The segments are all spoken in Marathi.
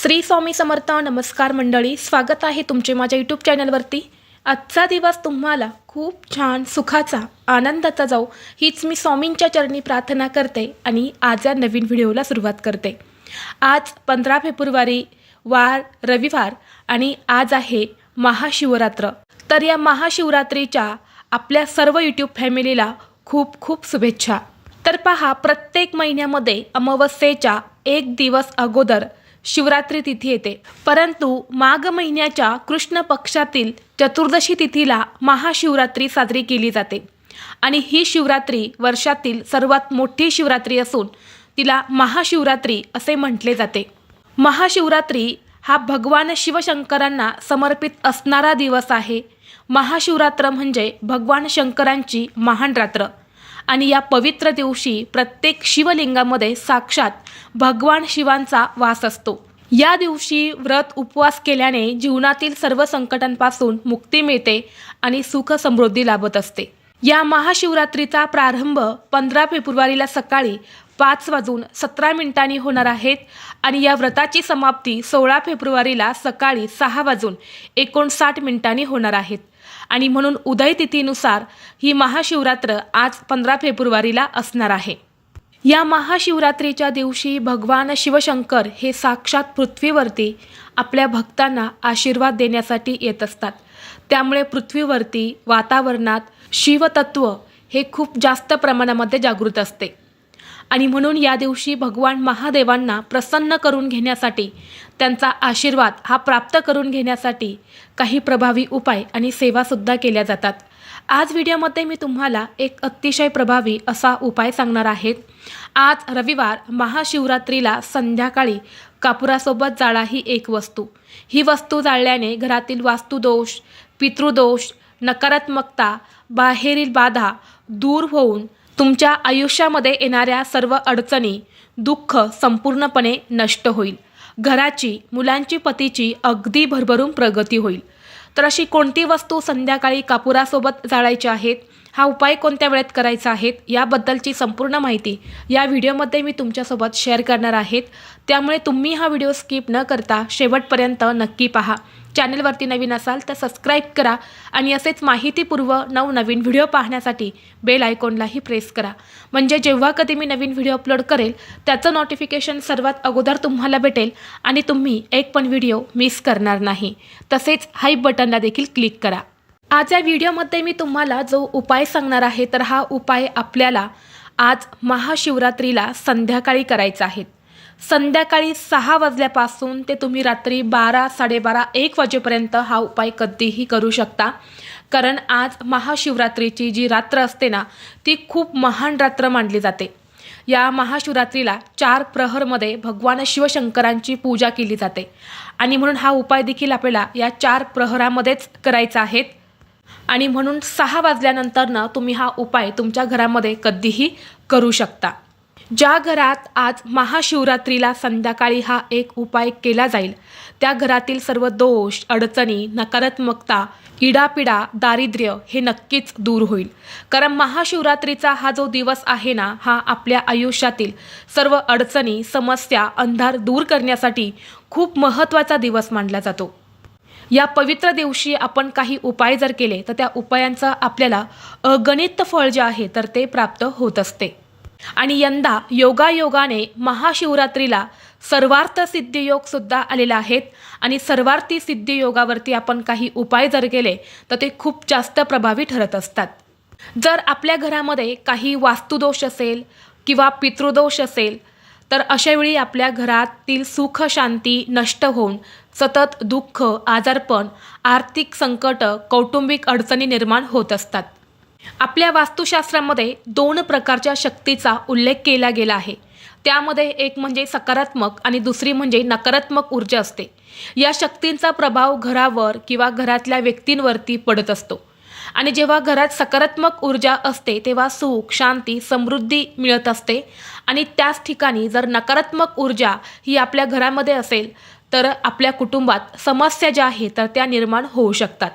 श्री स्वामी समर्थ नमस्कार मंडळी स्वागत आहे तुमचे माझ्या यूट्यूब चॅनलवरती आजचा दिवस तुम्हाला खूप छान सुखाचा आनंदाचा जाऊ हीच मी स्वामींच्या चरणी प्रार्थना करते आणि आज या नवीन व्हिडिओला सुरुवात करते. आज पंधरा फेब्रुवारी वार रविवार आणि आज आहे महाशिवरात्र. तर या महाशिवरात्रीच्या आपल्या सर्व यूट्यूब फॅमिलीला खूप खूप शुभेच्छा. तर पहा प्रत्येक महिन्यामध्ये अमावस्येच्या एक दिवस अगोदर शिवरात्री तिथी येते. परंतु माघ महिन्याच्या कृष्ण पक्षातील चतुर्दशी तिथीला महाशिवरात्री साजरी केली जाते. आणि ही शिवरात्री वर्षातील सर्वात मोठी शिवरात्री असून तिला महाशिवरात्री असे म्हटले जाते. महाशिवरात्री हा भगवान शिवशंकरांना समर्पित असणारा दिवस आहे. महाशिवरात्र म्हणजे भगवान शंकरांची महान रात्र. आणि या पवित्र दिवशी प्रत्येक शिवलिंगामध्ये साक्षात भगवान शिवांचा वास असतो. या दिवशी व्रत उपवास केल्याने जीवनातील सर्व संकटांपासून मुक्ती मिळते आणि सुख समृद्धी लाभत असते. या महाशिवरात्रीचा प्रारंभ पंधरा फेब्रुवारीला सकाळी पाच वाजून सतरा मिनिटांनी होणार आहेत आणि या व्रताची समाप्ती सोळा फेब्रुवारीला सकाळी सहा वाजून एकोणसाठ मिनिटांनी होणार आहेत आणि म्हणून उदय तिथीनुसार ही महाशिवरात्र आज पंधरा फेब्रुवारीला असणार आहे. या महाशिवरात्रीच्या दिवशी भगवान शिवशंकर हे साक्षात पृथ्वीवरती आपल्या भक्तांना आशीर्वाद देण्यासाठी येत असतात. त्यामुळे पृथ्वीवरती वातावरणात शिवतत्व हे खूप जास्त प्रमाणामध्ये जागृत असते. आणि म्हणून या दिवशी भगवान महादेवांना प्रसन्न करून घेण्यासाठी त्यांचा आशीर्वाद हा प्राप्त करून घेण्यासाठी काही प्रभावी उपाय आणि सेवासुद्धा केल्या जातात. आज व्हिडिओमध्ये मी तुम्हाला एक अतिशय प्रभावी असा उपाय सांगणार आहे. आज रविवार महाशिवरात्रीला संध्याकाळी कापुरासोबत जाळा ही एक वस्तू. ही वस्तू जाळल्याने घरातील वास्तुदोष पितृदोष नकारात्मकता बाहेरील बाधा दूर होऊन तुमच्या आयुष्यामध्ये येणाऱ्या सर्व अडचणी दुःख संपूर्णपणे नष्ट होईल. घराची मुलांची पतीची अगदी भरभरून प्रगती होईल. तर अशी कोणती वस्तू संध्याकाळी कापुरासोबत जाळायची आहेत? हा उपाय कोणत्या वेळेत करायचा आहेत? याबद्दलची संपूर्ण माहिती या व्हिडिओमध्ये मी तुमच्यासोबत शेअर करणार आहेत. त्यामुळे तुम्ही हा व्हिडिओ स्किप न करता शेवटपर्यंत नक्की पहा. चॅनलवरती नवीन असाल तर सबस्क्राईब करा आणि असेच माहितीपूर्व नवनवीन व्हिडिओ पाहण्यासाठी बेल आयकॉनलाही प्रेस करा. म्हणजे जेव्हा कधी मी नवीन व्हिडिओ अपलोड करेल त्याचं नोटिफिकेशन सर्वात अगोदर तुम्हाला भेटेल आणि तुम्ही एक पण व्हिडिओ मिस करणार नाही. तसेच हाईप बटनला देखील क्लिक करा. आज या व्हिडिओमध्ये मी तुम्हाला जो उपाय सांगणार आहे तर हा उपाय आपल्याला आज महाशिवरात्रीला संध्याकाळी करायचा आहे. संध्याकाळी सहा वाजल्यापासून ते तुम्ही रात्री बारा साडेबारा एक वाजेपर्यंत हा उपाय कधीही करू शकता. कारण आज महाशिवरात्रीची जी रात्र असते ना ती खूप महान रात्र मानली जाते. या महाशिवरात्रीला चार प्रहरमध्ये भगवान शिवशंकरांची पूजा केली जाते. आणि म्हणून हा उपाय देखील आपल्याला या चार प्रहरामध्येच करायचा आहे. आणि म्हणून सहा वाजल्यानंतरनं तुम्ही हा उपाय तुमच्या घरामध्ये कधीही करू शकता. ज्या घरात आज महाशिवरात्रीला संध्याकाळी हा एक उपाय केला जाईल त्या घरातील सर्व दोष अडचणी नकारात्मकता इडापिडा दारिद्र्य हे नक्कीच दूर होईल. कारण महाशिवरात्रीचा हा जो दिवस आहे ना हा आपल्या आयुष्यातील सर्व अडचणी समस्या अंधार दूर करण्यासाठी खूप महत्त्वाचा दिवस मानला जातो. या पवित्र दिवशी आपण काही उपाय जर केले तर त्या उपायांचं आपल्याला अगणित फळ जे आहे तर ते प्राप्त होत असते. आणि यंदा योगायोगाने महाशिवरात्रीला सर्वार्थ सिद्धियोग सुद्धा आलेला आहेत. आणि सर्वार्थी सिद्धियोगावरती आपण काही उपाय जर केले तर ते खूप जास्त प्रभावी ठरत असतात. जर आपल्या घरामध्ये काही वास्तुदोष असेल किंवा पितृदोष असेल तर अशावेळी आपल्या घरातील सुख शांती नष्ट होऊन सतत दुःख आजारपण आर्थिक संकट कौटुंबिक अडचणी निर्माण होत असतात. आपल्या वास्तुशास्त्रामध्ये दोन प्रकारच्या शक्तीचा उल्लेख केला गेला आहे. त्यामध्ये एक म्हणजे सकारात्मक आणि दुसरी म्हणजे नकारात्मक ऊर्जा असते. या शक्तींचा प्रभाव घरावर किंवा घरातल्या व्यक्तींवरती पडत असतो. आणि जेव्हा घरात सकारात्मक ऊर्जा असते तेव्हा सुख शांती समृद्धी मिळत असते. आणि त्याच ठिकाणी जर नकारात्मक ऊर्जा ही आपल्या घरामध्ये असेल तर आपल्या कुटुंबात समस्या ज्या आहेत तर त्या निर्माण होऊ शकतात.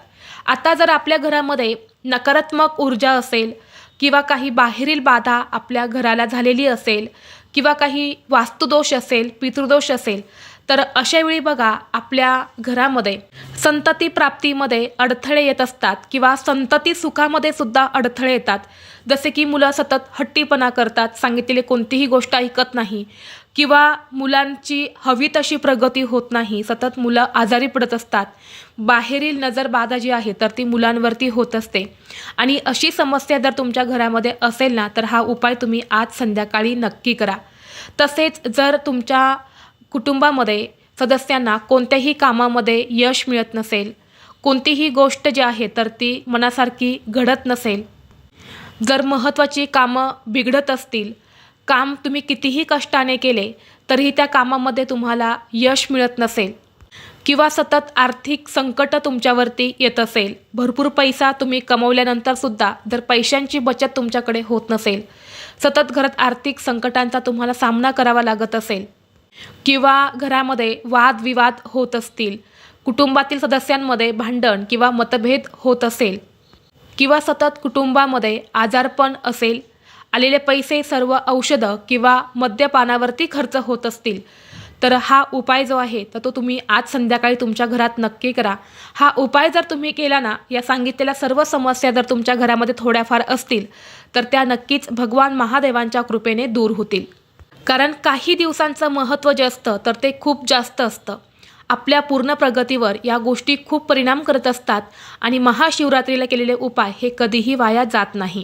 आता जर आपल्या घरामध्ये नकारात्मक ऊर्जा असेल किंवा काही बाहेरील बाधा आपल्या घराला झालेली असेल किंवा काही वास्तुदोष असेल पितृदोष असेल तर अशावेळी बघा आपल्या घरामध्ये संतती प्राप्तीमध्ये अडथळे येत असतात किंवा संतती सुखामध्ये सुद्धा अडथळे येतात. जसे की मुलं सतत हट्टीपणा करतात सांगितलेली कोणतीही गोष्ट ऐकत नाही. किंवा मुलांची हवी तशी प्रगती होत नाही सतत मुलं आजारी पडत असतात. बाहेरील नजरबाधा जी आहे तर ती मुलांवरती होत असते. आणि अशी समस्या जर तुमच्या घरामध्ये असेल ना तर हा उपाय तुम्ही आज संध्याकाळी नक्की करा. तसेच जर तुमच्या कुटुंबामध्ये सदस्यांना कोणत्याही कामामध्ये यश मिळत नसेल कोणतीही गोष्ट जी आहे तर ती मनासारखी घडत नसेल. जर महत्त्वाची कामं बिघडत असतील काम तुम्ही कितीही कष्टाने केले तरीही त्या कामामध्ये तुम्हाला यश मिळत नसेल. किंवा सतत आर्थिक संकट तुमच्यावरती येत असेल. भरपूर पैसा तुम्ही कमवल्यानंतरसुद्धा जर पैशांची बचत तुमच्याकडे होत नसेल सतत घरात आर्थिक संकटांचा तुम्हाला सामना करावा लागत असेल. किंवा घरामध्ये वादविवाद होत असतील कुटुंबातील सदस्यांमध्ये भांडण किंवा मतभेद होत असेल किंवा सतत कुटुंबामध्ये आजारपण असेल आलेले पैसे सर्व औषधं किंवा मद्यपानावरती खर्च होत असतील. तर हा उपाय जो आहे तर तो तुम्ही आज संध्याकाळी तुमच्या घरात नक्की करा. हा उपाय जर तुम्ही केला ना या सांगितलेल्या सर्व समस्या जर तुमच्या घरामध्ये थोड्याफार असतील तर त्या नक्कीच भगवान महादेवांच्या कृपेने दूर होतील. कारण काही दिवसांचं महत्त्व जे असतं तर ते खूप जास्त असतं. आपल्या पूर्ण प्रगतीवर या गोष्टी खूप परिणाम करत असतात आणि महाशिवरात्रीला केलेले उपाय हे कधीही वाया जात नाही.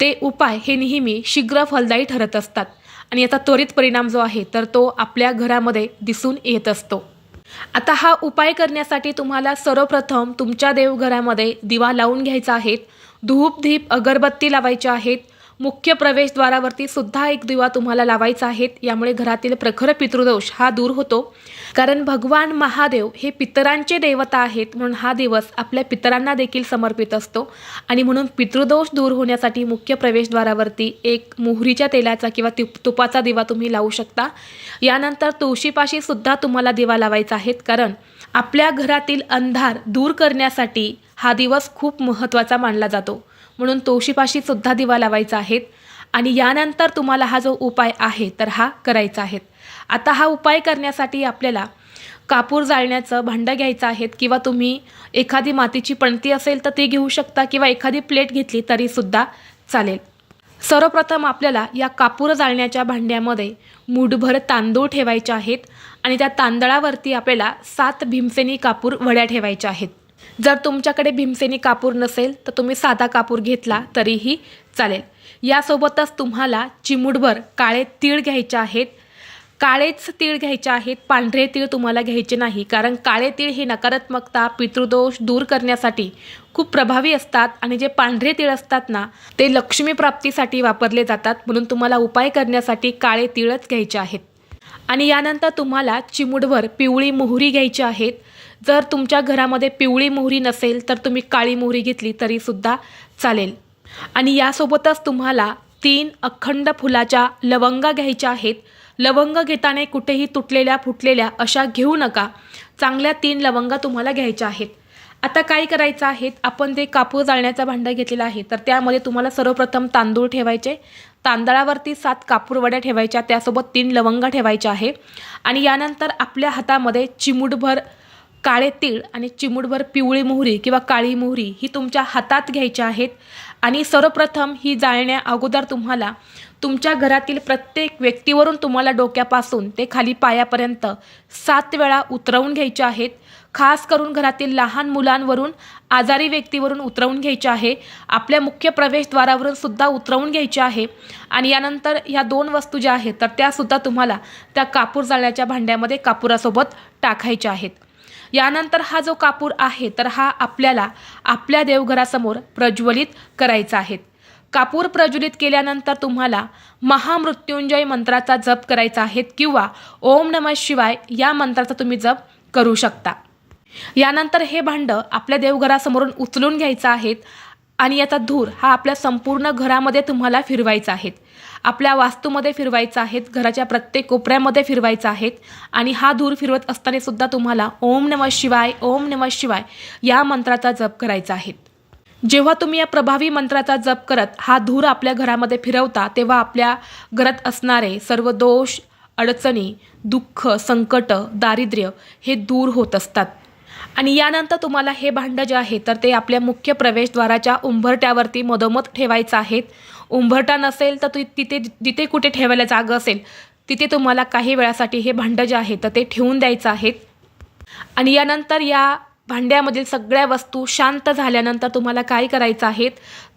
ते उपाय हे नेहमी शीघ्र फलदायी ठरत असतात. आणि याचा त्वरित परिणाम जो आहे तर तो आपल्या घरामध्ये दिसून येत असतो. आता हा उपाय करण्यासाठी तुम्हाला सर्वप्रथम तुमच्या देवघरामध्ये दिवा लावून घ्यायचा आहे. धूप धीप अगरबत्ती लावायच्या आहेत. मुख्य प्रवेशद्वारावरती सुद्धा एक दिवा तुम्हाला लावायचा आहे. यामुळे घरातील प्रखर पितृदोष हा दूर होतो. कारण भगवान महादेव हे पितरांचे देवता आहेत म्हणून हा दिवस आपल्या पितरांना देखील समर्पित असतो. आणि म्हणून पितृदोष दूर होण्यासाठी मुख्य प्रवेशद्वारावरती एक मोहरीच्या तेलाचा किंवा तुप तुपाचा दिवा तुम्ही लावू शकता. यानंतर तुळशीपाशी सुद्धा तुम्हाला दिवा लावायचा आहे कारण आपल्या घरातील अंधार दूर करण्यासाठी हा दिवस खूप महत्त्वाचा मानला जातो. म्हणून तुळशीपाशी सुद्धा दिवा लावायचा आहेत. आणि यानंतर तुम्हाला हा जो उपाय आहे तर हा करायचा आहे आता हा उपाय करण्यासाठी आपल्याला कापूर जाळण्याचं भांडं घ्यायचं आहेत किंवा तुम्ही एखादी मातीची पणती असेल तर ती घेऊ शकता किंवा एखादी प्लेट घेतली तरीसुद्धा चालेल. सर्वप्रथम आपल्याला या कापूर जाळण्याच्या भांड्यामध्ये मूठभर तांदूळ ठेवायचे आहेत आणि त्या तांदळावरती आपल्याला सात भीमसेनी कापूर वड्या ठेवायच्या आहेत. जर तुमच्याकडे भीमसेनी कापूर नसेल तर तुम्ही साधा कापूर घेतला तरीही चालेल. यासोबतच तुम्हाला चिमूटभर काळे तीळ घ्यायचे आहेत. काळेच तीळ घ्यायचे आहेत पांढरे तीळ तुम्हाला घ्यायचे नाही कारण काळे तीळ हे नकारात्मकता पितृदोष दूर करण्यासाठी खूप प्रभावी असतात आणि जे पांढरे तीळ असतात ना ते लक्ष्मी प्राप्तीसाठी वापरले जातात म्हणून तुम्हाला उपाय करण्यासाठी काळे तीळच घ्यायचे आहेत. आणि यानंतर तुम्हाला चिमूटभर पिवळी मोहरी घ्यायची आहेत. जर तुमच्या घरामध्ये पिवळी मोहरी नसेल तर तुम्ही काळी मोहरी घेतली तरीसुद्धा चालेल. आणि यासोबतच तुम्हाला तीन अखंड फुलाच्या लवंगा घ्यायच्या आहेत. लवंग घेताना कुठेही तुटलेल्या फुटलेल्या अशा घेऊ नका. चांगल्या तीन लवंगा तुम्हाला घ्यायच्या आहेत. आता काय करायचं आहे? आपण ते कापूर जाळण्याचा भांडं घेतलेला आहे तर त्यामध्ये तुम्हाला सर्वप्रथम तांदूळ ठेवायचे. तांदळावरती सात कापूरवड्या ठेवायच्या त्यासोबत तीन लवंगा ठेवायच्या आहे. आणि यानंतर आपल्या हातामध्ये चिमूटभर काळे तीळ आणि चिमूटभर पिवळी मोहरी किंवा काळी मोहरी ही तुमच्या हातात घ्यायच्या आहेत. आणि सर्वप्रथम ही जाळण्या अगोदर तुम्हाला तुमच्या घरातील प्रत्येक व्यक्तीवरून तुम्हाला डोक्यापासून ते खाली पायापर्यंत सात वेळा उतरवून घ्यायच्या आहेत. खास करून घरातील लहान मुलांवरून आजारी व्यक्तीवरून उतरवून घ्यायचे आहे. आपल्या मुख्य प्रवेशद्वारावरून सुद्धा उतरवून घ्यायचे आहे. आणि यानंतर ह्या दोन वस्तू ज्या आहेत तर त्यासुद्धा तुम्हाला त्या कापूर जाळण्याच्या भांड्यामध्ये कापुरासोबत टाकायच्या आहेत. यानंतर हा जो कापूर आहे तर हा आपल्याला आपल्या देवघरासमोर प्रज्वलित करायचा आहे. कापूर प्रज्वलित केल्यानंतर तुम्हाला महामृत्युंजय मंत्राचा जप करायचा आहे किंवा ओम नम शिवाय या मंत्राचा तुम्ही जप करू शकता. यानंतर हे भांडं आपल्या देवघरासमोरून उचलून घ्यायचं आहेत आणि याचा धूर हा आपल्या संपूर्ण घरामध्ये तुम्हाला फिरवायचा आहे. आपल्या वास्तूमध्ये फिरवायचा आहेत घराच्या प्रत्येक कोपऱ्यामध्ये फिरवायचा आहेत आणि हा धूर फिरवत असताना सुद्धा तुम्हाला ओम नम शिवाय ओम नम शिवाय या मंत्राचा जप करायचा आहे. जेव्हा तुम्ही या प्रभावी मंत्राचा जप करत हा धूर आपल्या घरामध्ये फिरवता तेव्हा आपल्या घरात असणारे सर्व दोष अडचणी दुःख संकट दारिद्र्य हे दूर होत असतात. आणि यानंतर तुम्हाला हे भांडं जे आहे तर ते आपल्या मुख्य प्रवेशद्वाराच्या उंबरट्यावरती मधोमध ठेवायचं आहेत उंबरठा नसेल तर तु तिथे जिथे कुठे ठेवायला जागा असेल तिथे तुम्हाला काही वेळासाठी हे भांडं जे आहे तर ते ठेवून द्यायचं आहे. आणि यानंतर या भांड्यामधील सगळ्या वस्तू शांत झाल्यानंतर तुम्हाला काय करायचं आहेत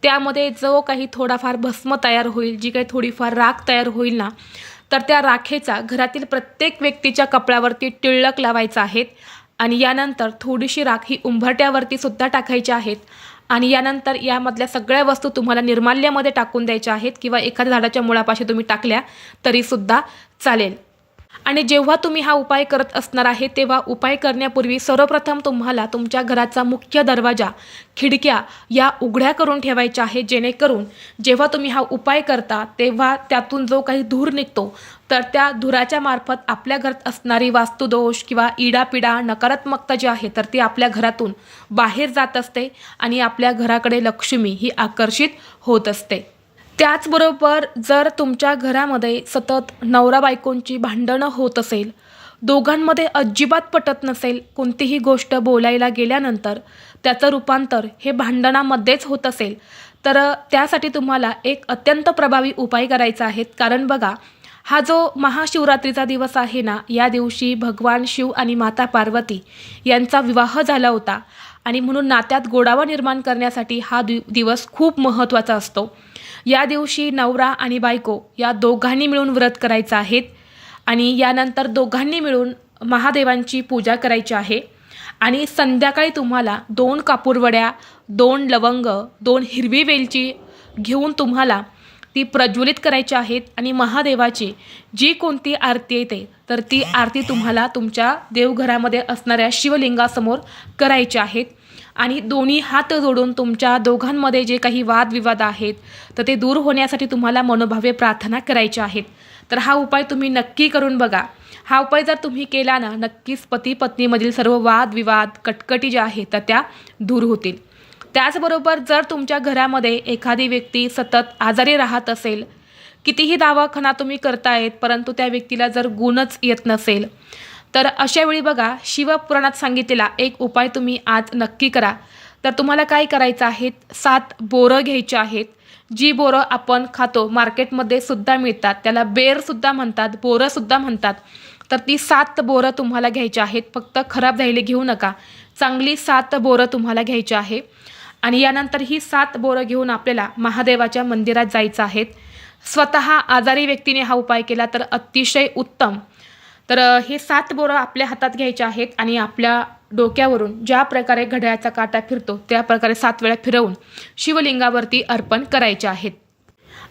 त्यामध्ये जो काही थोडाफार भस्म तयार होईल जी काही थोडीफार राख तयार होईल ना तर त्या राखेचा घरातील प्रत्येक व्यक्तीच्या कपड्यावरती टिळक लावायचा आहेत आणि यानंतर थोडीशी राख ही उंबरट्यावरती सुद्धा टाकायची आहेत आणि यानंतर यामधल्या सगळ्या वस्तू तुम्हाला निर्माल्यामध्ये टाकून द्यायच्या आहेत किंवा एखाद्या झाडाच्या मुळापाशी तुम्ही टाकल्या तरीसुद्धा चालेल. आणि जेव्हा तुम्ही हा उपाय करत असणार आहे तेव्हा उपाय करण्यापूर्वी सर्वप्रथम तुम्हाला तुमच्या घराचा मुख्य दरवाजा खिडक्या या उघड्या करून ठेवायच्या आहे जेणेकरून जेव्हा तुम्ही हा उपाय करता तेव्हा त्यातून जो काही धूर निघतो तर त्या धुराच्या मार्फत आपल्या घरात असणारी वास्तुदोष किंवा इडापिडा नकारात्मकता जी आहे तर ती आपल्या घरातून बाहेर जात असते आणि आपल्या घराकडे लक्ष्मी ही आकर्षित होत असते. त्याचबरोबर जर तुमच्या घरामध्ये सतत नवरा बायकोंची भांडणं होत असेल दोघांमध्ये अजिबात पटत नसेल कोणतीही गोष्ट बोलायला गेल्यानंतर त्याचं रूपांतर हे भांडणामध्येच होत असेल तर त्यासाठी तुम्हाला एक अत्यंत प्रभावी उपाय करायचा आहे. कारण बघा हा जो महाशिवरात्रीचा दिवस आहे ना या दिवशी भगवान शिव आणि माता पार्वती यांचा विवाह झाला होता. आणि म्हणून नात्यात गोडावा निर्माण करण्यासाठी हा दि दिवस खूप महत्त्वाचा असतो. या दिवशी नवरा आणि बायको या दोघांनी मिळून व्रत करायचं आहेत आणि यानंतर दोघांनी मिळून महादेवांची पूजा करायची आहे आणि संध्याकाळी तुम्हाला दोन कापूरवड्या दोन लवंग दोन हिरवी वेलची घेऊन तुम्हाला ती प्रज्वलित करायची आहेत आणि महादेवाची जी कोणती आरती येते तर ती आरती तुम्हाला तुमच्या देवघरामध्ये असणाऱ्या शिवलिंगासमोर करायची आहेत. आणि दोन्ही हात जोडून तुमच्या दोघांमध्ये जे काही वादविवाद आहेत तर ते दूर होण्यासाठी तुम्हाला मनोभावे प्रार्थना करायच्या आहेत. तर हा उपाय तुम्ही नक्की करून बघा. हा उपाय जर तुम्ही केला ना नक्कीच पती पत्नीमधील सर्व वादविवाद कटकटी ज्या आहेत तर त्या दूर होतील. त्याचबरोबर जर तुमच्या घरामध्ये एखादी व्यक्ती सतत आजारी राहत असेल कितीही दवाखाना तुम्ही करतायत परंतु त्या व्यक्तीला जर गुणच येत नसेल तर अशावेळी बघा शिवपुराणात सांगितलेला एक उपाय तुम्ही आज नक्की करा. तर तुम्हाला काय करायचं आहे? सात बोरं घ्यायची आहेत. जी बोरं आपण खातो मार्केटमध्ये सुद्धा मिळतात. त्याला बेरसुद्धा म्हणतात बोरंसुद्धा म्हणतात. तर ती सात बोरं तुम्हाला घ्यायची आहेत. फक्त खराब झालेली घेऊ नका. चांगली सात बोरं तुम्हाला घ्यायची आहे. आणि यानंतर ही सात बोरं घेऊन आपल्याला महादेवाच्या मंदिरात जायचं आहेत स्वतः आजारी व्यक्तीने हा उपाय केला तर अतिशय उत्तम. तर हे सात बोरं आपल्या हातात घ्यायचे आहेत आणि आपल्या डोक्यावरून ज्या प्रकारे घड्याळाचा काटा फिरतो त्या प्रकारे सात वेळा फिरवून शिवलिंगावरती अर्पण करायचे आहेत.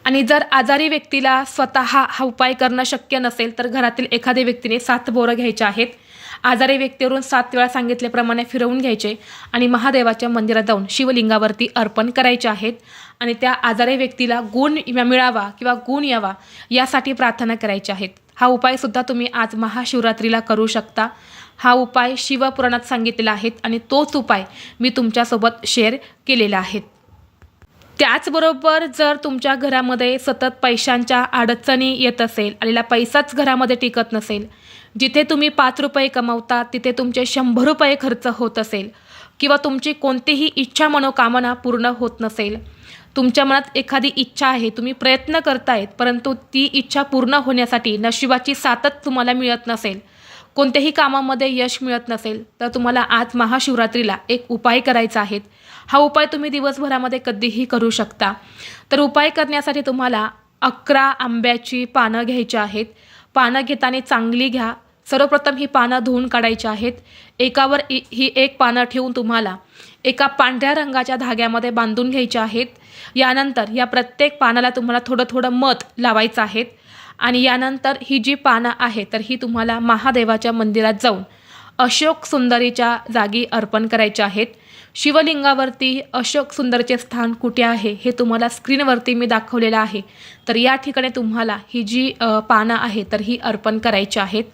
आणि जर आजारी व्यक्तीला स्वतः हा उपाय करणं शक्य नसेल तर घरातील एखाद्या व्यक्तीने सात बोरं घ्यायचे आहेत. आजारी व्यक्तीवरून सात वेळा सांगितल्याप्रमाणे फिरवून घ्यायचे आणि महादेवाच्या मंदिरात जाऊन शिवलिंगावरती अर्पण करायचे आहेत. आणि त्या आजारी व्यक्तीला गुण मिळावा किंवा गुण यावा यासाठी प्रार्थना करायची आहेत. हा उपायसुद्धा तुम्ही आज महाशिवरात्रीला करू शकता. हा उपाय शिवपुराणात सांगितलेला आहे आणि तोच उपाय मी तुमच्यासोबत शेअर केलेला आहे. त्याचबरोबर जर तुमच्या घरामध्ये सतत पैशांच्या अडचणी येत असेल आलेला पैसाच घरामध्ये टिकत नसेल जिथे तुम्ही पाच रुपये कमवता तिथे तुमचे शंभर रुपये खर्च होत असेल किंवा तुमची कोणतीही इच्छा मनोकामना पूर्ण होत नसेल तुमच्या मनात एखादी इच्छा आहे तुम्ही प्रयत्न करतायत परंतु ती इच्छा पूर्ण होण्यासाठी नशिबाची सातत तुम्हाला मिळत नसेल कोणत्याही कामामध्ये यश मिळत नसेल तर तुम्हाला आज महाशिवरात्रीला एक उपाय करायचा आहे. हा उपाय तुम्ही दिवसभरामध्ये कधीही करू शकता. तर उपाय करण्यासाठी तुम्हाला अकरा आंब्याची पानं घ्यायची आहेत. पानं घेताना चांगली घ्या. सर्वप्रथम ही पानं धुवून काढायची आहेत. एकावर इ ही एक पानं ठेवून तुम्हाला एका पांढऱ्या रंगाच्या धाग्यामध्ये बांधून घ्यायचे आहेत. यानंतर या प्रत्येक पानाला तुम्हाला थोडं थोडं मध लावायचं आहेत आणि यानंतर ही जी पानं आहे तर ही तुम्हाला महादेवाच्या मंदिरात जाऊन अशोक सुंदरीच्या जागी अर्पण करायच्या आहेत. शिवलिंगावरती अशोक सुंदरचे स्थान कुठे आहे हे तुम्हाला स्क्रीनवरती मी दाखवलेलं आहे. तर या ठिकाणी तुम्हाला ही जी पानं आहे तर ही अर्पण करायची आहेत.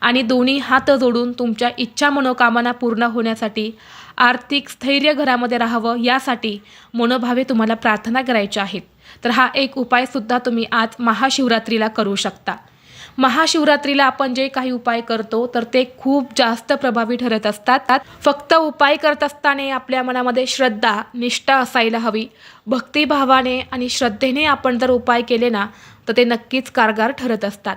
आणि दोन्ही हात जोडून तुमच्या इच्छा मनोकामना पूर्ण होण्यासाठी आर्थिक स्थैर्य घरामध्ये राहावं यासाठी मनोभावे तुम्हाला प्रार्थना करायच्या आहेत. तर हा एक उपायसुद्धा तुम्ही आज महाशिवरात्रीला करू शकता. महाशिवरात्रीला आपण जे काही उपाय करतो तर ते खूप जास्त प्रभावी ठरत असतात. फक्त उपाय करत असताना आपल्या मनामध्ये श्रद्धा निष्ठा असायला हवी. भक्तिभावाने आणि श्रद्धेने आपण जर उपाय केले ना तर ते नक्कीच कारगार ठरत असतात.